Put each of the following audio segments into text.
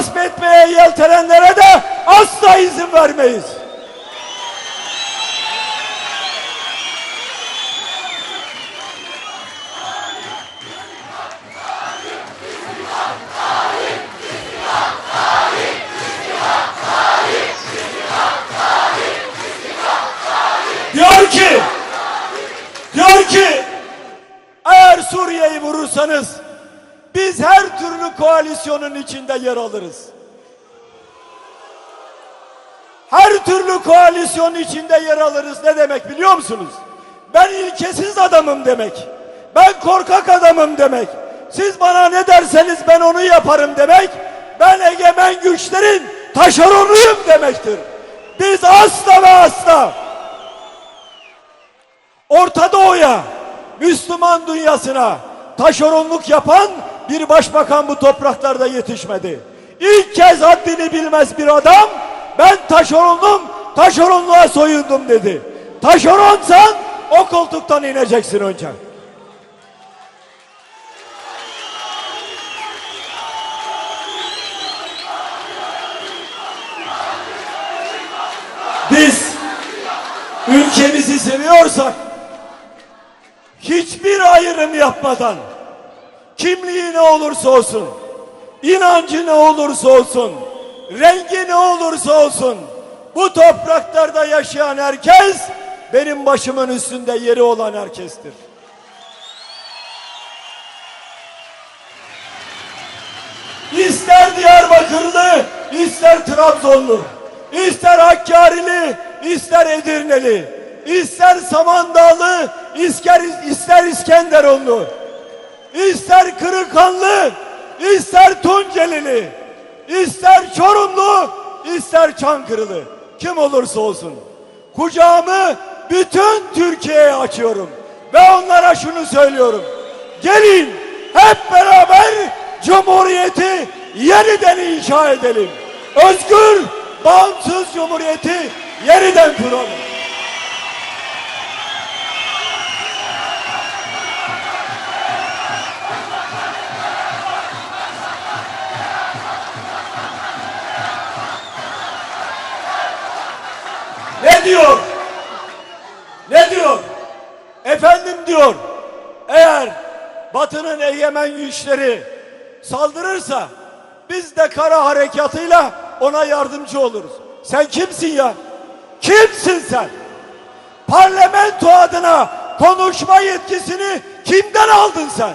gasp etmeye yeltenenlere de asla izin vermeyiz. Diyor ki, eğer Suriye'yi vurursanız biz her türlü koalisyonun içinde yer alırız. Her türlü koalisyonun içinde yer alırız ne demek biliyor musunuz? Ben ilkesiz adamım demek. Ben korkak adamım demek. Siz bana ne derseniz ben onu yaparım demek. Ben egemen güçlerin taşeronuyum demektir. Biz asla ve asla Orta Doğu'ya, Müslüman dünyasına taşeronluk yapan bir başbakan bu topraklarda yetişmedi. İlk kez haddini bilmez bir adam ben taşeronum, taşeronluğa soyundum dedi. Taşeronsan o koltuktan ineceksin önce. Biz ülkemizi seviyorsak hiçbir ayrım yapmadan kimliği ne olursa olsun, inancı ne olursa olsun, rengi ne olursa olsun bu topraklarda yaşayan herkes benim başımın üstünde yeri olan herkestir. İster Diyarbakırlı, ister Trabzonlu, ister Hakkari'li, ister Edirneli, ister Samandağlı, ister, ister İskenderunlu, ister Kırıkhanlı, ister Tuncelili, ister Çorumlu, ister Çankırılı, kim olursa olsun. Kucağımı bütün Türkiye'ye açıyorum ve onlara şunu söylüyorum. Gelin hep beraber Cumhuriyeti yeniden inşa edelim. Özgür, bağımsız Cumhuriyeti yeniden kuralım. Ne diyor? Ne diyor? Efendim diyor. Eğer Batı'nın egemen güçleri saldırırsa biz de kara harekatıyla ona yardımcı oluruz. Sen kimsin ya? Kimsin sen? Parlamento adına konuşma yetkisini kimden aldın sen?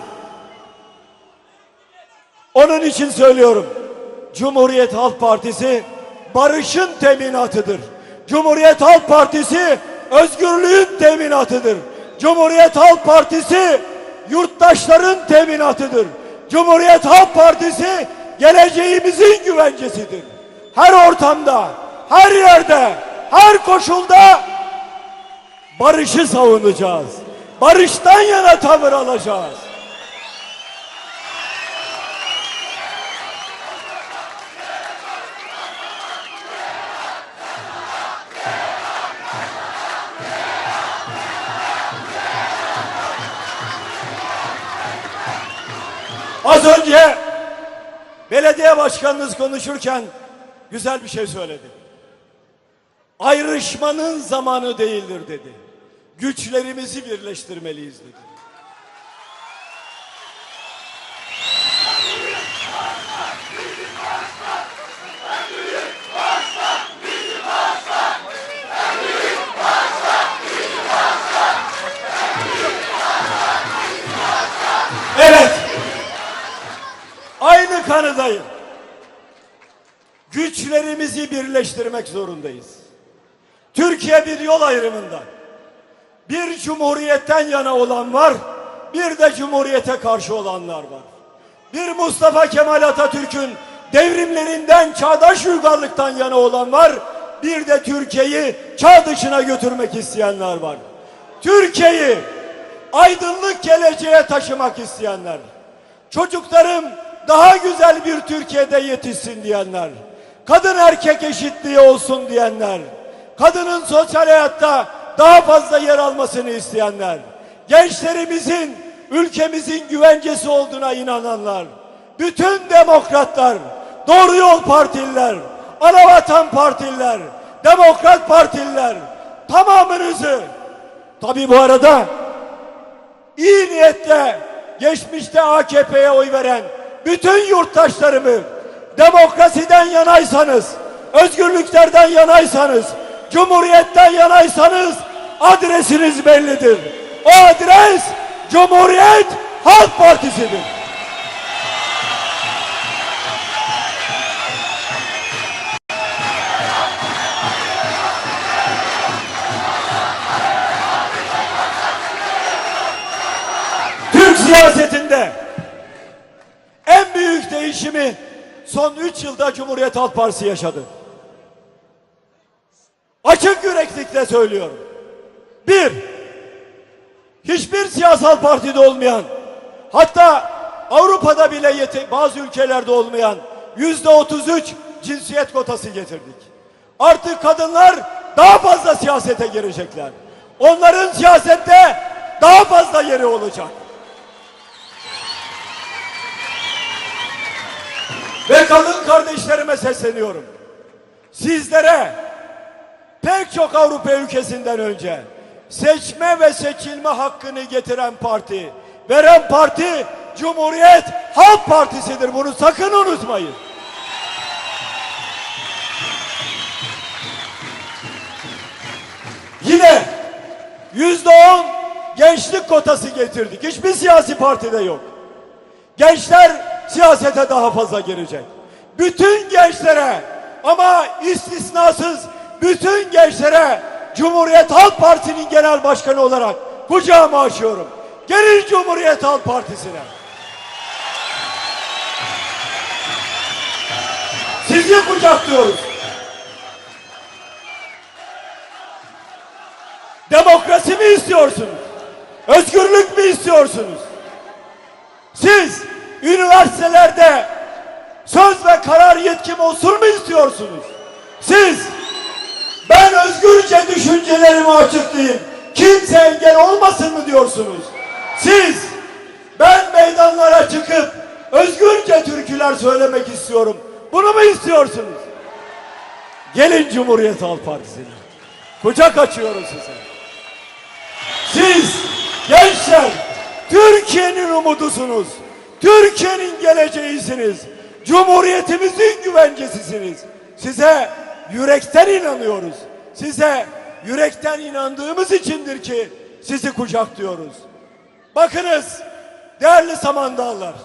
Onun için söylüyorum. Cumhuriyet Halk Partisi barışın teminatıdır. Cumhuriyet Halk Partisi özgürlüğün teminatıdır. Cumhuriyet Halk Partisi yurttaşların teminatıdır. Cumhuriyet Halk Partisi geleceğimizin güvencesidir. Her ortamda, her yerde, her koşulda barışı savunacağız. Barıştan yana tavır alacağız. Az önce belediye başkanınız konuşurken güzel bir şey söyledi. Ayrışmanın zamanı değildir dedi. Güçlerimizi birleştirmeliyiz dedi. Evet. Aynı kanıdayım. Güçlerimizi birleştirmek zorundayız. Türkiye bir yol ayrımında. Bir cumhuriyetten yana olan var, bir de cumhuriyete karşı olanlar var. Bir Mustafa Kemal Atatürk'ün devrimlerinden, çağdaş uygarlıktan yana olan var, bir de Türkiye'yi çağ dışına götürmek isteyenler var. Türkiye'yi aydınlık geleceğe taşımak isteyenler. Çocuklarım daha güzel bir Türkiye'de yetişsin diyenler. Kadın erkek eşitliği olsun diyenler. Kadının sosyal hayatta daha fazla yer almasını isteyenler. Gençlerimizin ülkemizin güvencesi olduğuna inananlar. Bütün demokratlar Doğru Yol Partililer, Anavatan Partililer, Demokrat Partililer tamamınızı tabi bu arada iyi niyetle geçmişte AKP'ye oy veren bütün yurttaşlarımı demokrasiden yanaysanız, özgürlüklerden yanaysanız, cumhuriyetten yanaysanız adresiniz bellidir. O adres Cumhuriyet Halk Partisi'dir. Türk siyasetinde değişimi son 3 yılda Cumhuriyet Halk Partisi yaşadı. Açık yüreklikle söylüyorum. Bir, hiçbir siyasal partide olmayan, hatta Avrupa'da bile yete- bazı ülkelerde olmayan yüzde 33 cinsiyet kotası getirdik. Artık kadınlar daha fazla siyasete girecekler. Onların siyasette daha fazla yeri olacak. Ve kadın kardeşlerime sesleniyorum. Sizlere pek çok Avrupa ülkesinden önce seçme ve seçilme hakkını getiren parti, veren parti Cumhuriyet Halk Partisi'dir. Bunu sakın unutmayın. Yine yüzde on gençlik kotası getirdik. Hiçbir siyasi partide yok. Gençler siyasete daha fazla girecek. Bütün gençlere ama istisnasız bütün gençlere Cumhuriyet Halk Partisi'nin genel başkanı olarak kucağıma açıyorum. Gelin Cumhuriyet Halk Partisi'ne. Sizi kucaklıyoruz. Demokrasi mi istiyorsunuz? Özgürlük mü istiyorsunuz? Siz üniversitelerde söz ve karar yetkim olsun mu istiyorsunuz? Siz ben özgürce düşüncelerimi açıklayayım. Kimse engel olmasın mı diyorsunuz? Siz ben meydanlara çıkıp özgürce türküler söylemek istiyorum. Bunu mu istiyorsunuz? Gelin Cumhuriyet Halk Partisi'ne. Kucak açıyoruz size. Siz gençler Türkiye'nin umudusunuz. Türkiye'nin geleceğisiniz. Cumhuriyetimizin güvencesisiniz. Size yürekten inanıyoruz. Size yürekten inandığımız içindir ki sizi kucaklıyoruz. Bakınız değerli Samandağlar.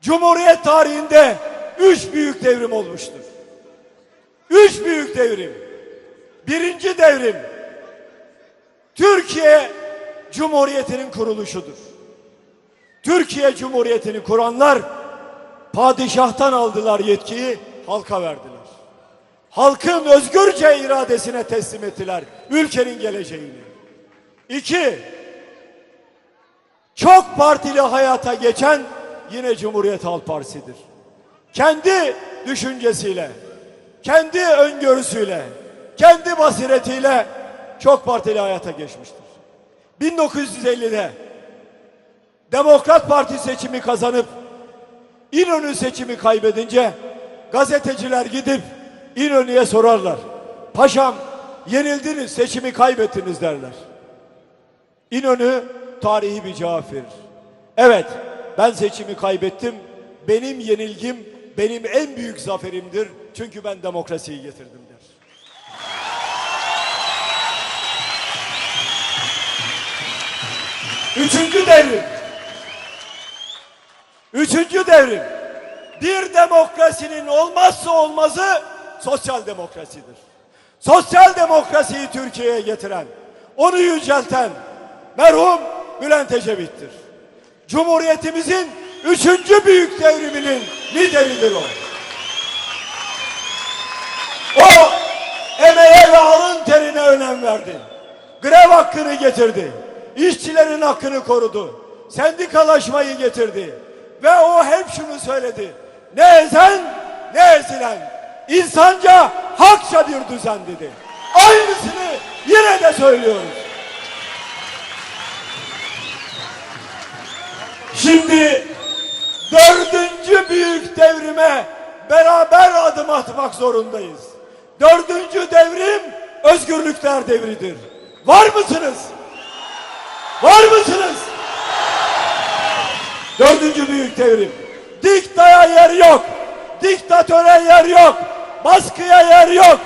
Cumhuriyet tarihinde üç büyük devrim olmuştur. Üç büyük devrim. Birinci devrim Türkiye Cumhuriyeti'nin kuruluşudur. Türkiye Cumhuriyeti'ni kuranlar padişahtan aldılar yetkiyi, halka verdiler. Halkın özgürce iradesine teslim ettiler ülkenin geleceğini. İki, çok partili hayata geçen yine Cumhuriyet Halk Partisi'dir. Kendi düşüncesiyle, kendi öngörüsüyle, kendi basiretiyle çok partili hayata geçmiştir. 1950'de Demokrat Parti seçimi kazanıp İnönü seçimi kaybedince gazeteciler gidip İnönü'ye sorarlar. Paşam yenildiniz seçimi kaybettiniz derler. İnönü tarihi bir cevap verir. Evet ben seçimi kaybettim. Benim yenilgim benim en büyük zaferimdir. Çünkü ben demokrasiyi getirdim der. Üçüncü devrim. Üçüncü devrim. Bir demokrasinin olmazsa olmazı sosyal demokrasidir. Sosyal demokrasiyi Türkiye'ye getiren, onu yücelten merhum Bülent Ecevit'tir. Cumhuriyetimizin üçüncü büyük devriminin lideridir o. O emeğe ve alın terine önem verdi. Grev hakkını getirdi. İşçilerin hakkını korudu. Sendikalaşmayı getirdi. Ve o hep şunu söyledi. Ne ezen ne ezilen. İnsanca hakça bir düzen dedi. Aynısını yine de söylüyoruz. Şimdi dördüncü büyük devrime beraber adım atmak zorundayız. Dördüncü devrim özgürlükler devridir. Var mısınız? Var mısınız? Dördüncü büyük devrim. Diktaya yer yok. Diktatöre yer yok. Baskıya yer yok.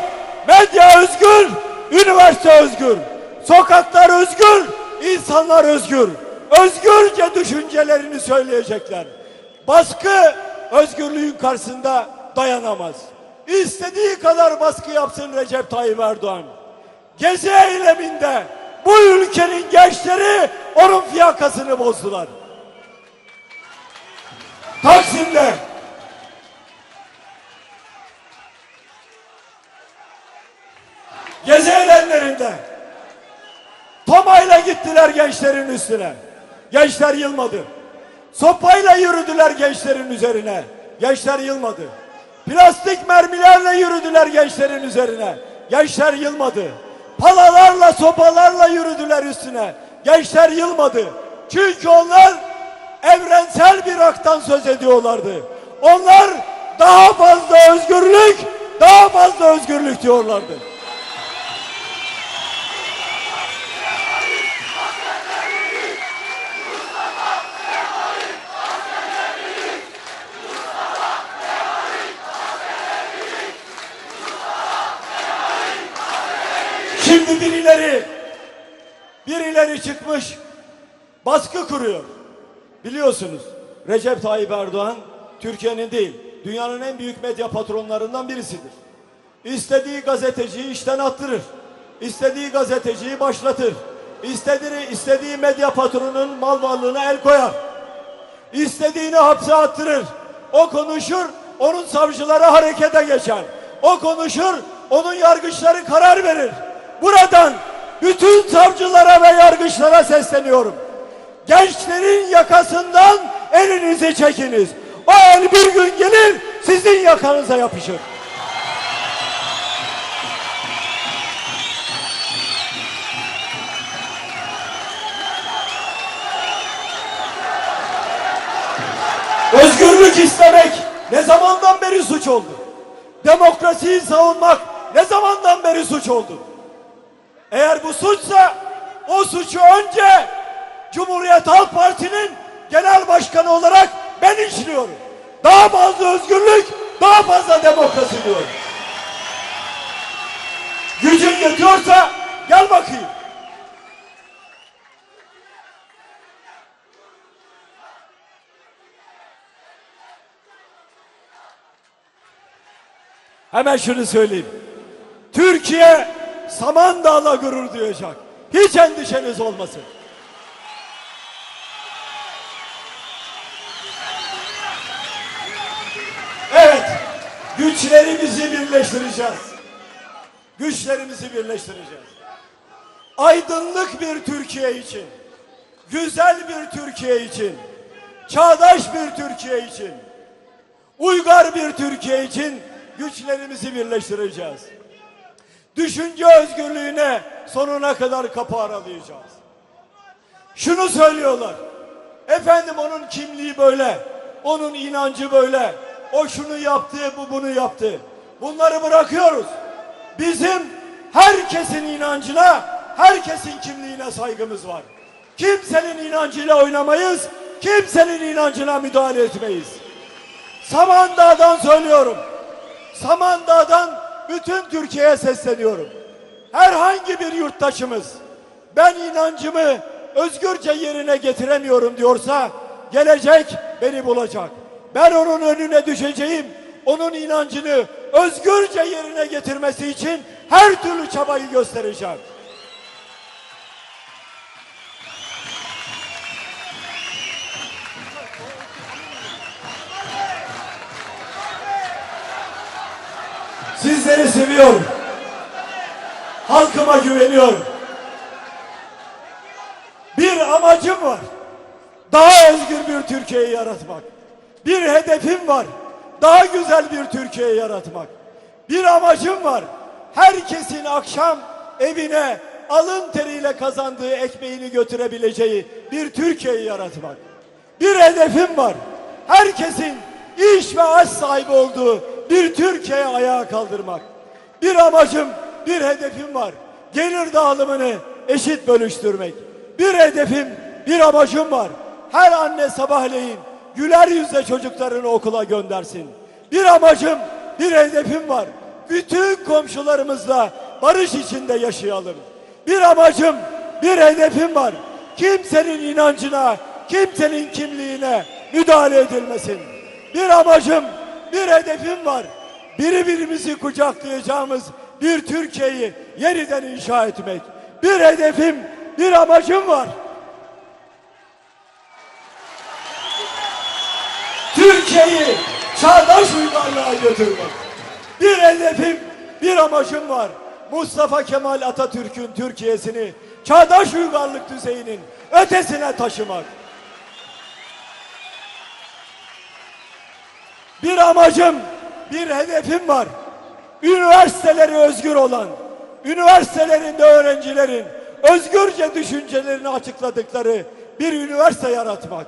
Medya özgür, üniversite özgür. Sokaklar özgür, insanlar özgür. Özgürce düşüncelerini söyleyecekler. Baskı özgürlüğün karşısında dayanamaz. İstediği kadar baskı yapsın Recep Tayyip Erdoğan. Gezi eyleminde bu ülkenin gençleri onun fiyakasını bozdular. Taksim'de gezi eylemlerinde Tomayla gittiler gençlerin üstüne. Gençler yılmadı. Sopayla yürüdüler gençlerin üzerine. Gençler yılmadı. Plastik mermilerle yürüdüler gençlerin üzerine. Gençler yılmadı. Palalarla, sopalarla yürüdüler üstüne. Gençler yılmadı. Çünkü onlar evrensel bir haktan söz ediyorlardı. Onlar daha fazla özgürlük, daha fazla özgürlük diyorlardı. Şimdi birileri birileri çıkmış baskı kuruyor. Biliyorsunuz Recep Tayyip Erdoğan Türkiye'nin değil dünyanın en büyük medya patronlarından birisidir. İstediği gazeteciyi işten attırır. İstediği gazeteciyi başlatır. İstediği, istediği medya patronunun mal varlığına el koyar. İstediğini hapse attırır. O konuşur, onun savcıları harekete geçer. O konuşur, onun yargıçları karar verir. Buradan bütün savcılara ve yargıçlara sesleniyorum. Gençlerin yakasından elinizi çekiniz. O el bir gün gelir sizin yakanıza yapışır. Özgürlük istemek ne zamandan beri suç oldu? Demokrasiyi savunmak ne zamandan beri suç oldu? Eğer bu suçsa o suçu önce Cumhuriyet Halk Parti'nin genel başkanı olarak ben işliyorum. Daha fazla özgürlük, daha fazla demokrasi diyorum. Gücün yetiyorsa gel bakayım. Hemen şunu söyleyeyim. Türkiye Samandağ'la gurur duyacak. Hiç endişeniz olmasın. Evet, güçlerimizi birleştireceğiz. Güçlerimizi birleştireceğiz. Aydınlık bir Türkiye için, güzel bir Türkiye için, çağdaş bir Türkiye için, uygar bir Türkiye için güçlerimizi birleştireceğiz. Düşünce özgürlüğüne sonuna kadar kapı aralayacağız. Şunu söylüyorlar. Efendim onun kimliği böyle, onun inancı böyle, o şunu yaptı, bu bunu yaptı. Bunları bırakıyoruz. Bizim herkesin inancına, herkesin kimliğine saygımız var. Kimsenin inancıyla oynamayız, kimsenin inancına müdahale etmeyiz. Samandağ'dan söylüyorum. Samandağ'dan bütün Türkiye'ye sesleniyorum. Herhangi bir yurttaşımız ben inancımı özgürce yerine getiremiyorum diyorsa gelecek beni bulacak. Ben onun önüne düşeceğim. Onun inancını özgürce yerine getirmesi için her türlü çabayı göstereceğim. Sizleri seviyorum. Halkıma güveniyorum. Bir amacım var. Daha özgür bir Türkiye'yi yaratmak. Bir hedefim var. Daha güzel bir Türkiye yaratmak. Bir amacım var. Herkesin akşam evine alın teriyle kazandığı ekmeğini götürebileceği bir Türkiye'yi yaratmak. Bir hedefim var. herkesin iş ve aş sahibi olduğu bir Türkiye'ye ayağa kaldırmak. Bir amacım, bir hedefim var. Gelir dağılımını eşit bölüştürmek. Bir hedefim, bir amacım var. Her anne sabahleyin güler yüzle çocuklarını okula göndersin. Bir amacım, bir hedefim var. Bütün komşularımızla barış içinde yaşayalım. Bir amacım, bir hedefim var. Kimsenin inancına, kimsenin kimliğine müdahale edilmesin. Bir amacım, bir hedefim var. Birbirimizi kucaklayacağımız bir Türkiye'yi yeniden inşa etmek. Bir hedefim, bir amacım var. Türkiye'yi çağdaş uygarlığa götürmek. Bir hedefim, bir amacım var. Mustafa Kemal Atatürk'ün Türkiye'sini çağdaş uygarlık düzeyinin ötesine taşımak. Bir amacım, bir hedefim var. Üniversiteleri özgür olan, üniversitelerinde öğrencilerin özgürce düşüncelerini açıkladıkları bir üniversite yaratmak.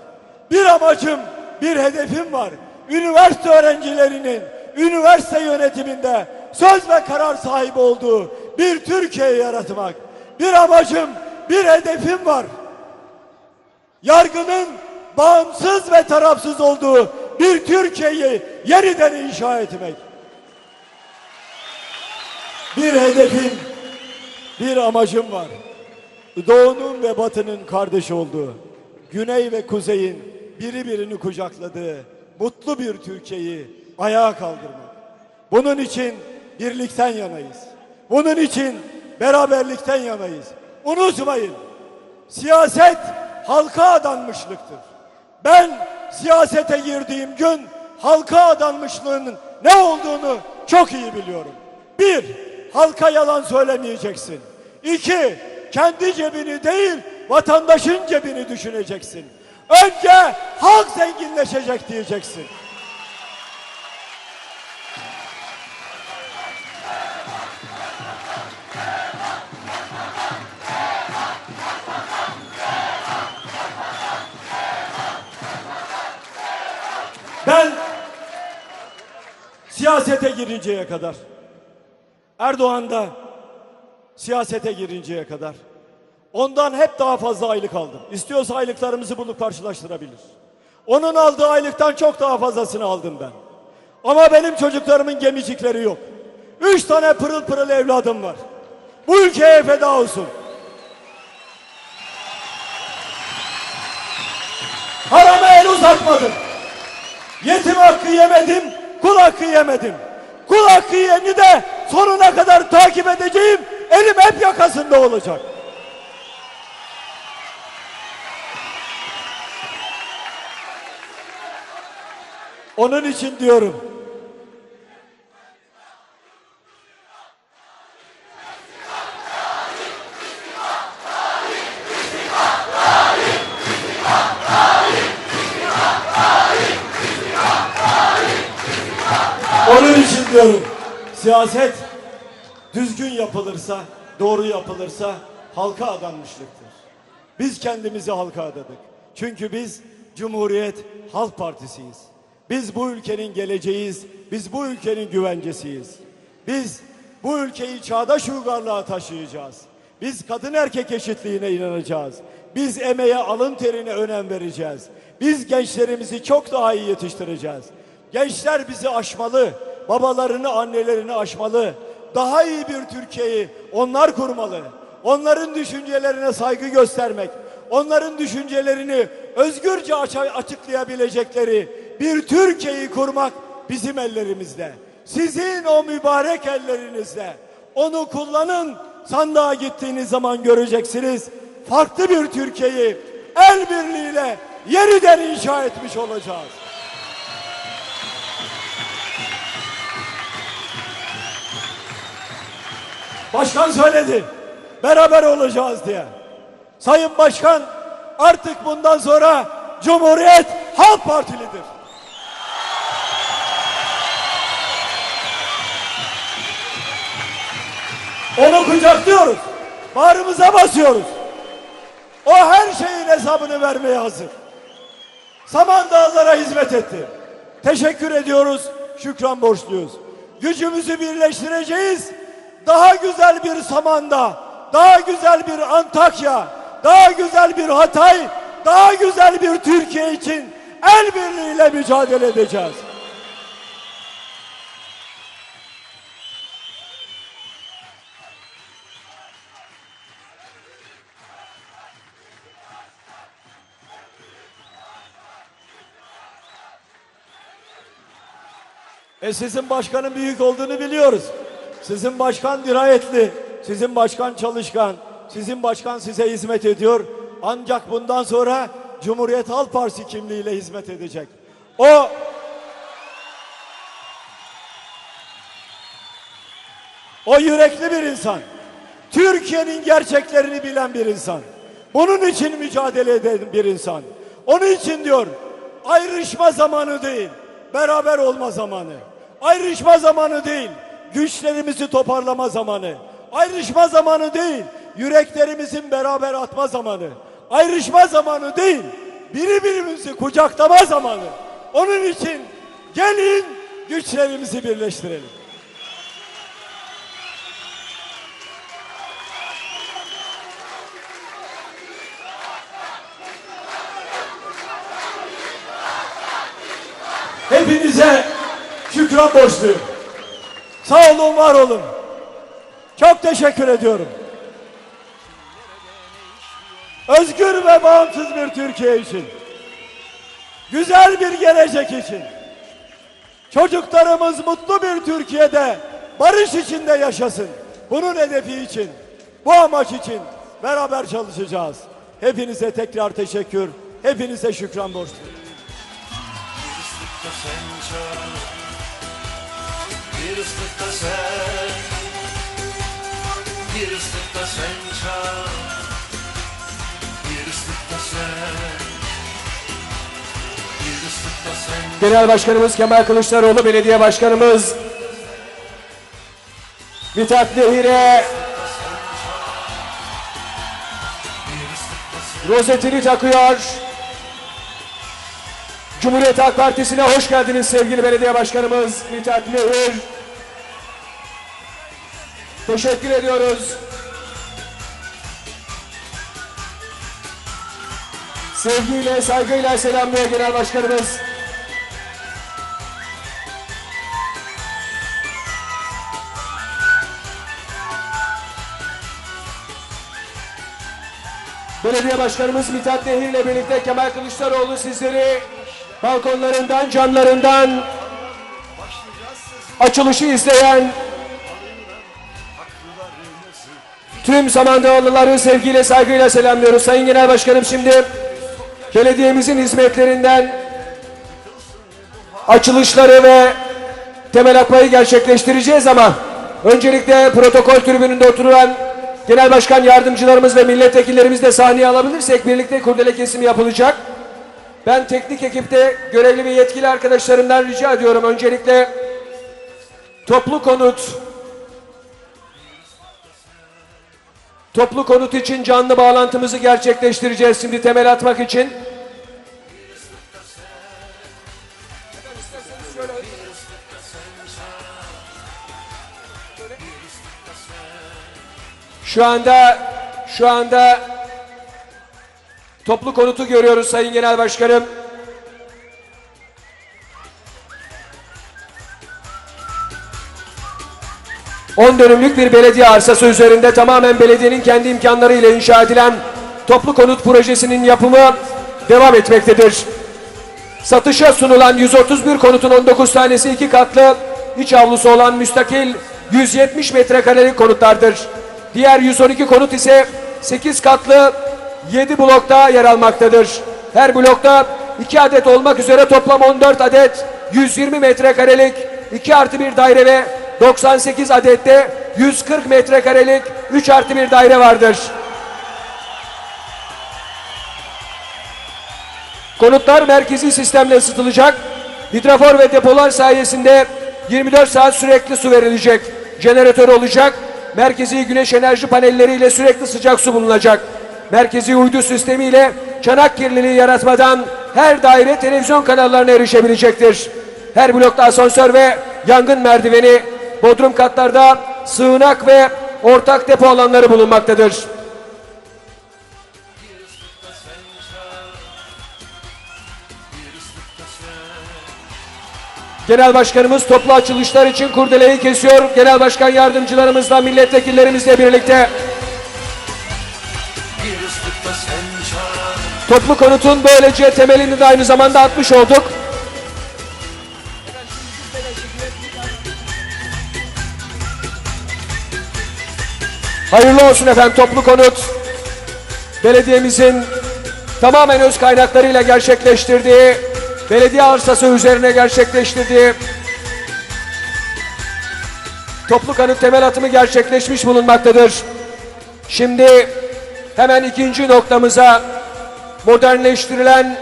Bir amacım, bir hedefim var. Üniversite öğrencilerinin üniversite yönetiminde söz ve karar sahibi olduğu bir Türkiye yaratmak. Bir amacım, bir hedefim var. Yargının bağımsız ve tarafsız olduğu bir Türkiye'yi yeniden inşa etmek. Bir hedefim, bir amacım var. Doğunun ve batının kardeş olduğu, güney ve kuzeyin biri birini kucakladığı mutlu bir Türkiye'yi ayağa kaldırmak. Bunun için birlikten yanayız. Bunun için beraberlikten yanayız. Unutmayın, siyaset halka adanmışlıktır. Ben siyasete girdiğim gün halka adanmışlığının ne olduğunu çok iyi biliyorum. Bir, halka yalan söylemeyeceksin. İki, kendi cebini değil vatandaşın cebini düşüneceksin. Önce halk zenginleşecek diyeceksin. Ben siyasete girinceye kadar Erdoğan da siyasete girinceye kadar ondan hep daha fazla aylık aldım. İstiyorsa aylıklarımızı bulup karşılaştırabilir. Onun aldığı aylıktan çok daha fazlasını aldım ben. Ama benim çocuklarımın gemicikleri yok. Üç tane pırıl pırıl evladım var. Bu ülkeye feda olsun. Harama el uzatmadım. Yetim hakkı yemedim, kul hakkı yemedim. Kul hakkı yeni de sonuna kadar takip edeceğim. Elim hep yakasında olacak. Onun için diyorum. Onun için diyorum. Siyaset düzgün yapılırsa, doğru yapılırsa halka adanmışlıktır. Biz kendimizi halka adadık. Çünkü biz Cumhuriyet Halk Partisiyiz. Biz bu ülkenin geleceğiyiz. Biz bu ülkenin güvencesiyiz. Biz bu ülkeyi çağdaş uygarlığa taşıyacağız. Biz kadın erkek eşitliğine inanacağız. Biz emeğe alın terine önem vereceğiz. Biz gençlerimizi çok daha iyi yetiştireceğiz. Gençler bizi aşmalı. Babalarını, annelerini aşmalı. Daha iyi bir Türkiye'yi onlar kurmalı. Onların düşüncelerine saygı göstermek, onların düşüncelerini özgürce aç- açıklayabilecekleri bir Türkiye'yi kurmak bizim ellerimizde. Sizin o mübarek ellerinizde. Onu kullanın, sandığa gittiğiniz zaman göreceksiniz. Farklı bir Türkiye'yi el birliğiyle yeniden inşa etmiş olacağız. Başkan söyledi. Beraber olacağız diye. Sayın Başkan artık bundan sonra Cumhuriyet Halk Partilidir. Onu kucaklıyoruz. Bağrımıza basıyoruz. O her şeyin hesabını vermeye hazır. Samandağlara hizmet etti. Teşekkür ediyoruz, şükran borçluyuz. Gücümüzü birleştireceğiz. Daha güzel bir Samandağ, daha güzel bir Antakya, daha güzel bir Hatay, daha güzel bir Türkiye için el birliğiyle mücadele edeceğiz. E sizin başkanın büyük olduğunu biliyoruz. Sizin başkan dirayetli, sizin başkan çalışkan, sizin başkan size hizmet ediyor. Ancak bundan sonra Cumhuriyet Halk Partisi kimliğiyle hizmet edecek. O O yürekli bir insan. Türkiye'nin gerçeklerini bilen bir insan. Bunun için mücadele eden bir insan. Onun için diyor ayrışma zamanı değil, beraber olma zamanı. Ayrışma zamanı değil, güçlerimizi toparlama zamanı. Ayrışma zamanı değil, yüreklerimizin beraber atma zamanı. Ayrışma zamanı değil, birbirimizi kucaklama zamanı. Onun için gelin güçlerimizi birleştirelim. Hepinize şükran borçluyum. Sağ olun, var olun. Çok teşekkür ediyorum. Özgür ve bağımsız bir Türkiye için. Güzel bir gelecek için. Çocuklarımız mutlu bir Türkiye'de barış içinde yaşasın. Bunun hedefi için, bu amaç için beraber çalışacağız. Hepinize tekrar teşekkür, hepinize şükran borçluyum. Bir ıslıkta sen Bir ıslıkta sen çal Bir Bir ıslıkta sen Genel Başkanımız Kemal Kılıçdaroğlu, Belediye Başkanımız Mithat Nehir'e rozetini takıyor. Cumhuriyet Halk Partisi'ne hoş geldiniz sevgili Belediye Başkanımız Mithat Nehir. Teşekkür ediyoruz. Sevgiyle, saygıyla selamlıyor Genel Başkanımız. Belediye Başkanımız Mithat Nehir ile birlikte Kemal Kılıçdaroğlu sizleri balkonlarından, camlarından açılışı izleyen tüm Samandağlıları sevgiyle, saygıyla selamlıyoruz. Sayın Genel Başkanım şimdi belediyemizin hizmetlerinden açılışları ve temel atmayı gerçekleştireceğiz ama öncelikle protokol tribününde oturan genel başkan yardımcılarımız ve milletvekillerimiz de sahneye alabilirsek birlikte kurdele kesimi yapılacak. Ben teknik ekipte görevli ve yetkili arkadaşlarımdan rica ediyorum öncelikle toplu konut toplu konut için canlı bağlantımızı gerçekleştireceğiz şimdi temel atmak için. Şu anda şu anda toplu konutu görüyoruz Sayın Genel Başkanım. On dönümlük bir belediye arsası üzerinde tamamen belediyenin kendi imkanlarıyla inşa edilen toplu konut projesinin yapımı devam etmektedir. Satışa sunulan 131 konutun 19 tanesi iki katlı iç avlusu olan müstakil 170 metrekarelik konutlardır. Diğer 112 konut ise 8 katlı 7 blokta yer almaktadır. Her blokta 2 adet olmak üzere toplam 14 adet 120 metrekarelik 2 artı 1 daire ve 98 adette 140 metrekarelik 3 artı 1 daire vardır. Konutlar merkezi sistemle ısıtılacak. Hidrofor ve depolar sayesinde 24 saat sürekli su verilecek. Jeneratör olacak. Merkezi güneş enerji panelleriyle sürekli sıcak su bulunacak. merkezi uydu sistemiyle çanak kirliliği yaratmadan her daire televizyon kanallarına erişebilecektir. Her blokta asansör ve yangın merdiveni, bodrum katlarda sığınak ve ortak depo alanları bulunmaktadır. Genel Başkanımız toplu açılışlar için kurdeleyi kesiyor. Genel Başkan yardımcılarımızla, milletvekillerimizle birlikte toplu konutun böylece temelini de aynı zamanda atmış olduk. Hayırlı olsun efendim toplu konut. Belediyemizin tamamen öz kaynaklarıyla gerçekleştirdiği, belediye arsası üzerine gerçekleştirdiği toplu konut temel atımı gerçekleşmiş bulunmaktadır. Şimdi hemen ikinci noktamıza modernleştirilen,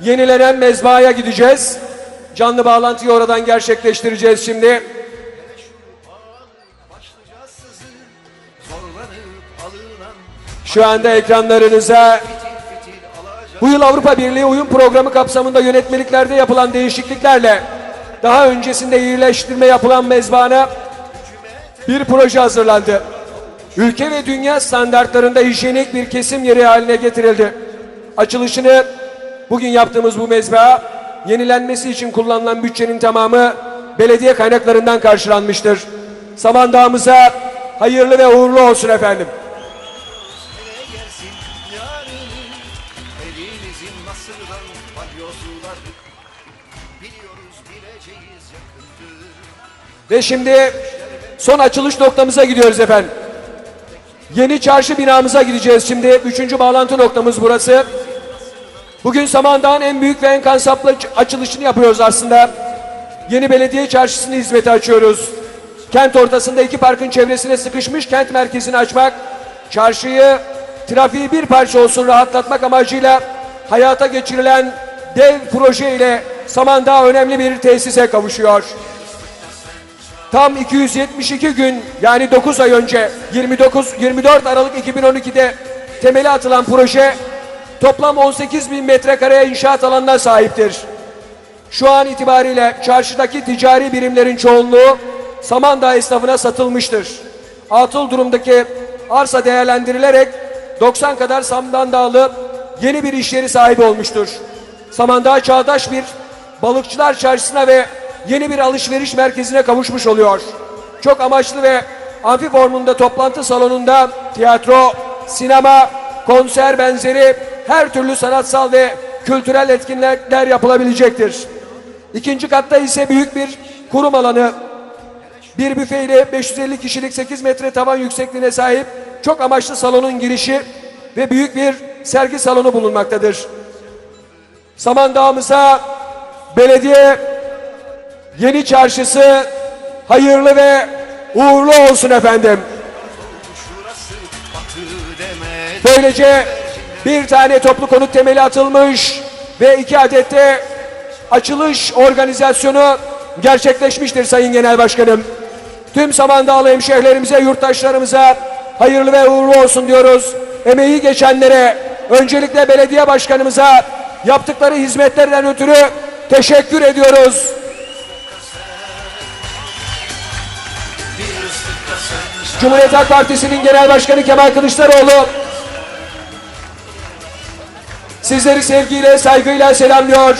yenilenen mezbahaya gideceğiz. Canlı bağlantıyı oradan gerçekleştireceğiz şimdi. Şu anda ekranlarınıza bu yıl Avrupa Birliği uyum programı kapsamında yönetmeliklerde yapılan değişikliklerle daha öncesinde iyileştirme yapılan mezbahana bir proje hazırlandı. Ülke ve dünya standartlarında hijyenik bir kesim yeri haline getirildi. Açılışını bugün yaptığımız bu mezbaha yenilenmesi için kullanılan bütçenin tamamı belediye kaynaklarından karşılanmıştır. Samandağımıza hayırlı ve uğurlu olsun efendim. Ve şimdi son açılış noktamıza gidiyoruz efendim. Yeni çarşı binamıza gideceğiz şimdi. Üçüncü bağlantı noktamız burası. Bugün Samandağ'ın en büyük ve en kansaplı aç- açılışını yapıyoruz aslında. Yeni belediye çarşısını hizmete açıyoruz. Kent ortasında iki parkın çevresine sıkışmış kent merkezini açmak, çarşıyı trafiği bir parça olsun rahatlatmak amacıyla hayata geçirilen dev proje ile Samandağ önemli bir tesise kavuşuyor. Tam 272 gün yani 9 ay önce 29 24 Aralık 2012'de temeli atılan proje toplam 18 bin metrekareye inşaat alanına sahiptir. Şu an itibariyle çarşıdaki ticari birimlerin çoğunluğu Samandağ esnafına satılmıştır. Atıl durumdaki arsa değerlendirilerek 90 kadar Samandağlı yeni bir iş yeri sahibi olmuştur. Samandağ çağdaş bir balıkçılar çarşısına ve yeni bir alışveriş merkezine kavuşmuş oluyor. Çok amaçlı ve amfi formunda toplantı salonunda tiyatro, sinema, konser benzeri her türlü sanatsal ve kültürel etkinlikler yapılabilecektir. İkinci katta ise büyük bir kurum alanı, bir büfe ile 550 kişilik 8 metre tavan yüksekliğine sahip çok amaçlı salonun girişi ve büyük bir sergi salonu bulunmaktadır. Samandağ'ımıza belediye yeni çarşısı hayırlı ve uğurlu olsun efendim. Böylece bir tane toplu konut temeli atılmış ve iki adette açılış organizasyonu gerçekleşmiştir Sayın Genel Başkanım. Tüm Samandağlı hemşehrilerimize, yurttaşlarımıza hayırlı ve uğurlu olsun diyoruz. Emeği geçenlere, öncelikle belediye başkanımıza yaptıkları hizmetlerden ötürü teşekkür ediyoruz. Cumhuriyet Halk Partisi'nin Genel Başkanı Kemal Kılıçdaroğlu sizleri sevgiyle, saygıyla selamlıyor.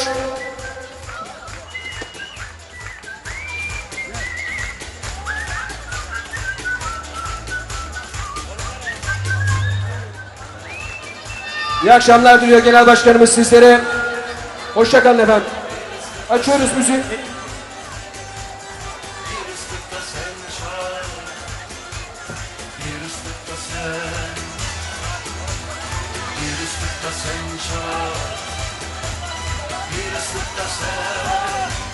İyi akşamlar diliyor Genel Başkanımız sizlere. Hoşçakalın efendim. Açıyoruz müziği.